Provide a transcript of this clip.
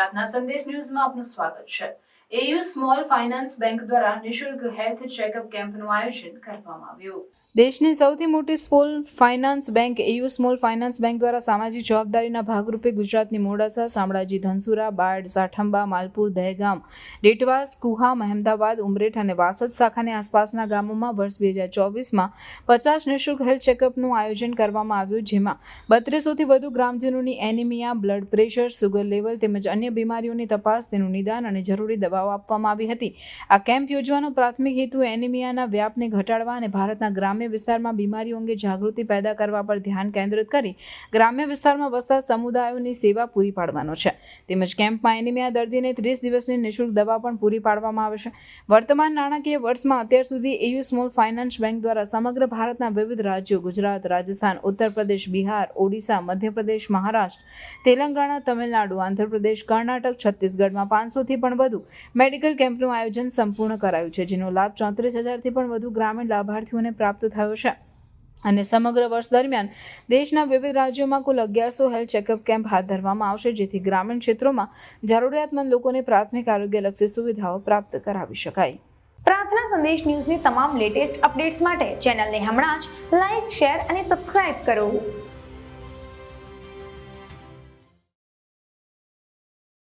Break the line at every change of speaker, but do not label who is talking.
પ્રાર્થના સંદેશ ન્યૂઝમાં આપનું સ્વાગત છે. એયુ સ્મોલ ફાઇનાન્સ બેંક દ્વારા નિશુલ્ક હેલ્થ ચેકઅપ કેમ્પનું આયોજન કરવામાં આવ્યું. દેશની સૌથી મોટી small finance bank AU small finance bank દ્વારા સામાજિક જવાબદારીના ભાગરૂપે ગુજરાતની મોડાસા, શામળાજી, ધનસુરા બાયડ સાઠંબા, માલપુર, દહેગામ ડેટવાસ કુહા મહેમદાવાદ ઉમરેઠ અને વાસદ શાખાની આસપાસના ગામોમાં વર્ષ બે હજાર ચોવીસમાં પચાસ નિઃશુલ્ક હેલ્થ ચેકઅપનું આયોજન કરવામાં આવ્યું, જેમાં બત્રીસોથી વધુ ગ્રામજનોની anaemia, blood pressure, sugar level તેમજ અન્ય બીમારીઓની તપાસ, તેનું નિદાન અને જરૂરી દવાઓ આપવામાં આવી હતી. આ કેમ્પ યોજવાનો પ્રાથમિક હેતુ એનિમિયાના વ્યાપને ઘટાડવા અને ભારતના ગ્રામ્ય વિસ્તારમાં બીમારીઓ અંગે જાગૃતિ પેદા કરવા પર ધ્યાન કેન્દ્રિત કરી ગ્રામ્ય વિસ્તારમાં વસતા સમુદાયોની સેવા પૂરી પાડવાનો છે. તેમજ કેમ્પમાં એનિમિયા દર્દીને ત્રીસ દિવસની નિઃશુલ્ક દવા પણ પૂરી પાડવામાં આવે છે. વર્તમાન નાણાકીય વર્ષમાં અત્યાર સુધી એયુ સ્મોલ ફાઇનાન્સ બેંક દ્વારા સમગ્ર ભારતના વિવિધ રાજ્યો, ગુજરાત, રાજસ્થાન, ઉત્તર પ્રદેશ, બિહાર, ઓડિશા, મધ્યપ્રદેશ, મહારાષ્ટ્ર, તેલંગાણા, તમિલનાડુ, આંધ્રપ્રદેશ, કર્ણાટક, છત્તીસગઢમાં પાંચસોથી પણ વધુ મેડિકલ કેમ્પનું આયોજન સંપૂર્ણ કરાયું છે, જેનો લાભ ચોત્રીસ હજારથી પણ વધુ ગ્રામીણ લાભાર્થીઓને પ્રાપ્ત થયો છે. અને સમગ્ર વર્ષ દરમિયાન દેશના વિવિધ રાજ્યોમાં કુલ અગિયારસો હેલ્થ ચેકઅપ કેમ્પ હાથ ધરવામાં આવશે, જેથી ગ્રામીણ ક્ષેત્રોમાં જરૂરિયાતમંદ લોકોને પ્રાથમિક આરોગ્યલક્ષી સુવિધાઓ પ્રાપ્ત કરાવી શકાય.
પ્રાર્થના સંદેશ ન્યૂઝની તમામ લેટેસ્ટ અપડેટ્સ માટે ચેનલને હમણાં જ લાઇક શેર અને સબસ્ક્રાઇબ કરો.